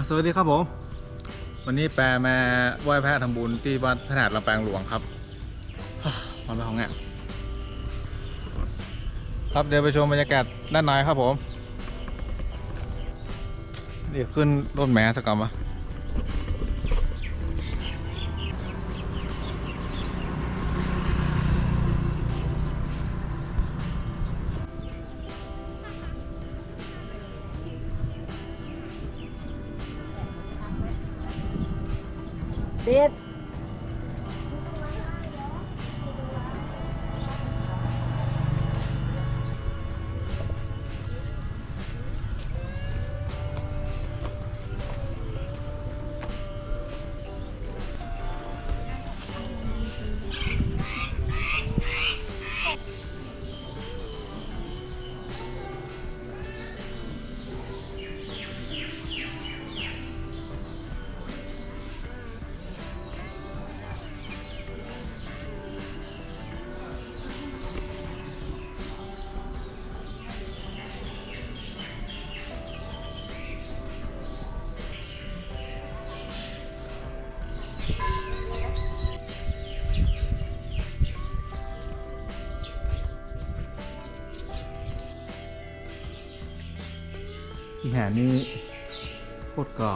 อะสวัสดีครับผม วันนี้แปรมาไหว้พระทำบุญที่วัดพระธาตุลำปางหลวงครับวันไปของแง่ครับเดี๋ยวไปชมบรรยากาศด้านในครับผมนี่ขึ้นรถแหมสักกำมะ เหารนี่โคตรเก่า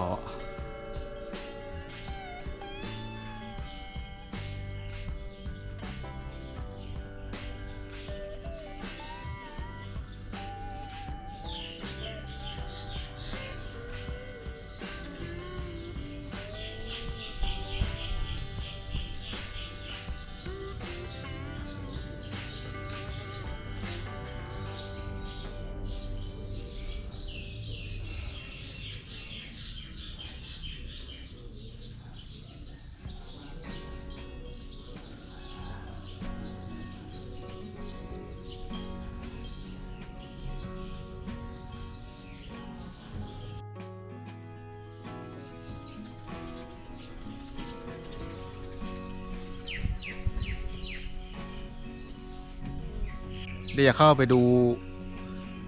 อะเดี๋ยวจะเข้าไปดู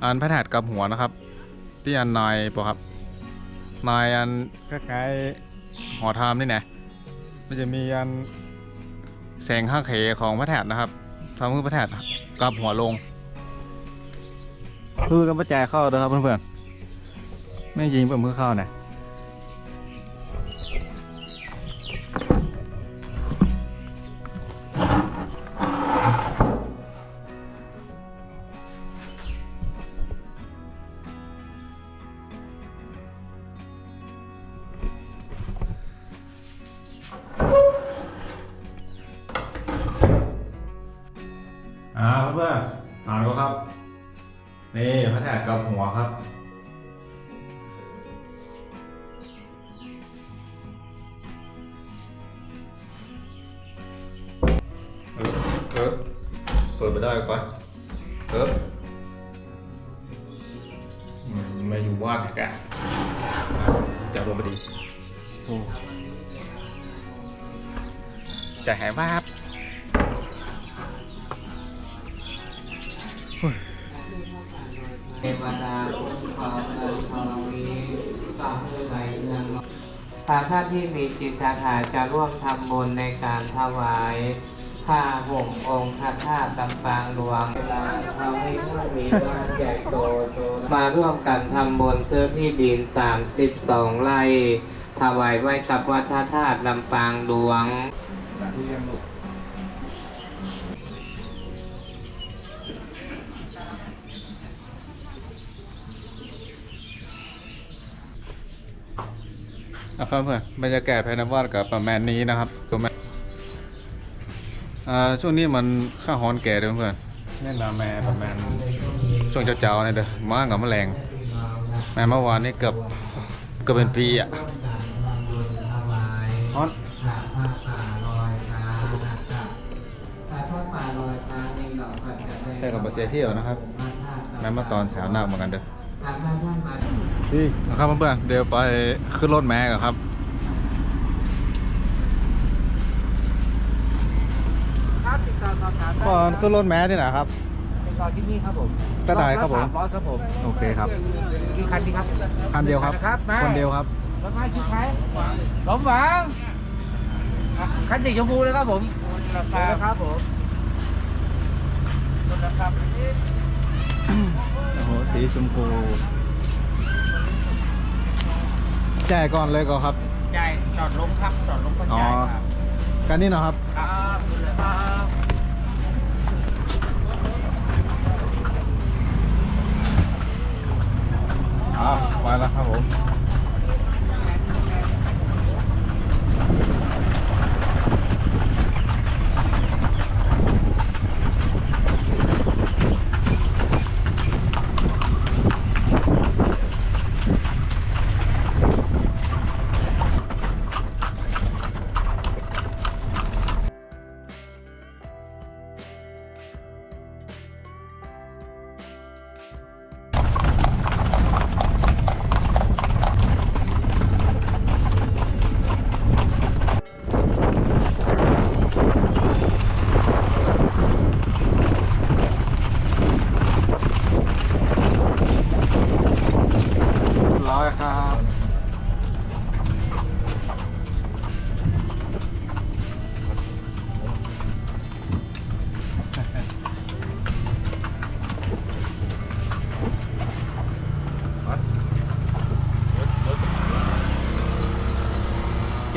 อันพระธาตุกับหัวนะครับ ที่อันนายปะครับ นายอันคล้ายๆหอทามนี่นะมันจะมีอันแสงข้างเขของพระธาตุนะครับทำให้พระธาตุกลับหัวลงคือกันประจายเข้าเด้อครับเพื่อนๆไม่ยิงเพื่อนเพื่อเข้านะ กลับหัวครับเออเออเปิดไปได้ก่อนเออมันมาอยู่วาดแกะจับลงมาดีโอ้จะหายภาพเท วดาคุ้มครองเงินทองนี้ต่อให้ไหลเงินหากท่านที่มีจิตศรัทธาจะร่วมทำบุญในการถวายผ้าห่มองค์พระธาตุลำปางหลวงเวลาเราให้ท่านมีบ้านใหญ่โตโตมาร่วมกันทำบุญซื้อที่ดิน 32 ไร่ถวายไว้กับวัดพระธาตุลำปางหลวง นะครับเพื่อนบรรยากาศภายในวัดกับประมาณนี้นะครับตัวแม่อ่าช่วงนี้มันข้าวฮ้อนแก่เด้อเพื่อนแน่นอนแม่ประมาณช่วงเช้าๆนี่เด้อมากับแมลงแม่เมื่อวานนี่เกือบเกือบเป็นปีอะฮ้อนผ้าผ้าป่าลอยฟ้าผ้าผ้าป่าลอยฟ้าในดอกก็จะได้ใช่กับมาเสียเที่ยวนะครับแม่มาตอนแสวหน้าเหมือนกันเด้อถ้าท่า นท่านมานี่นะครับเพื่อนๆเดี๋ยวไปขึ้นรถแม่กันครับครับติดต่อสอบถามได้ก่อนขึ้นรถแม่ที่ไหนครับเป็นจอดที่นี่ครับผมก็ได้ครับผม สามร้อยครับผมโอเคครับกี่คันดีครับคันเดียวครับครับมาคนเดียวครับ รถไฟชิดไหมสมหวังอะคันสีชมพูเลยครับผมครับผมครับโอ้โหสีชมพู จ่ายก่อนเลยก็ครับ จ่ายจอดลงครับจอดลงก็อ๋อจ่ายครับกันนี่เนาะครับ ครับครับอ๋อไปแล้วครับผม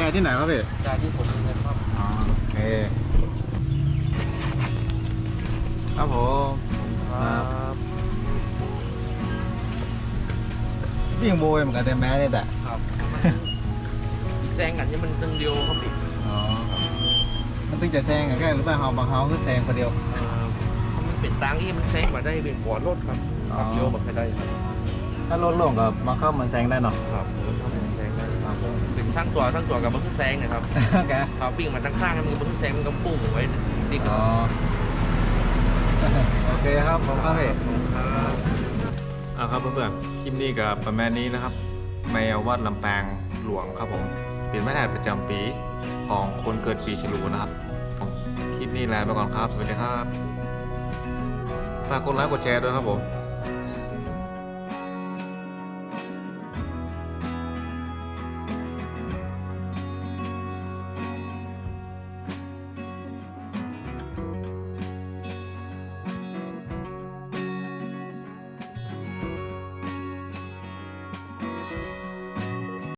แกที่ไหนครับพี่จ่ายที่ผมเงินครับอ๋อโอเคครับผมครับวิ่งโวยเหมือนกันแต่แม้เนี่ยแหละครับแซงกันยังมันตึงเดียวครับพี่อ๋อมันตึงจะแซงกันแค่หรือเปล่าเฮาบางเฮาคือแซงคนเดียวเอ่อมันเป็นตังที่มันแซงมาได้เป็นก่อนรถครับอ๋อขับเร็วแบบไม่ได้ครับถ้ารถลงกับมาเข้ามันแซงได้เนาะครับ เป็นช่างตัวช่างตัวกับมันคือแซงนะครับแกครับวิ่งมาทั้งข้างมันมันคือแซงมันก็ปุ้งไว้ดีคอ๋รัอบโอเคครับผมครับพี่ครับอ่าครับเพื่อนๆคลิปนี้กับประมาณนี้นะครับแมววัดลำปางหลวงครับผมเป็นมาตรฐานประจำปีของคนเกิดปีฉลูนะครับคลิปนี้ลาไปก่อนครับสวัสดีครับฝากกดไลค์กดแชร์ด้วยครับผม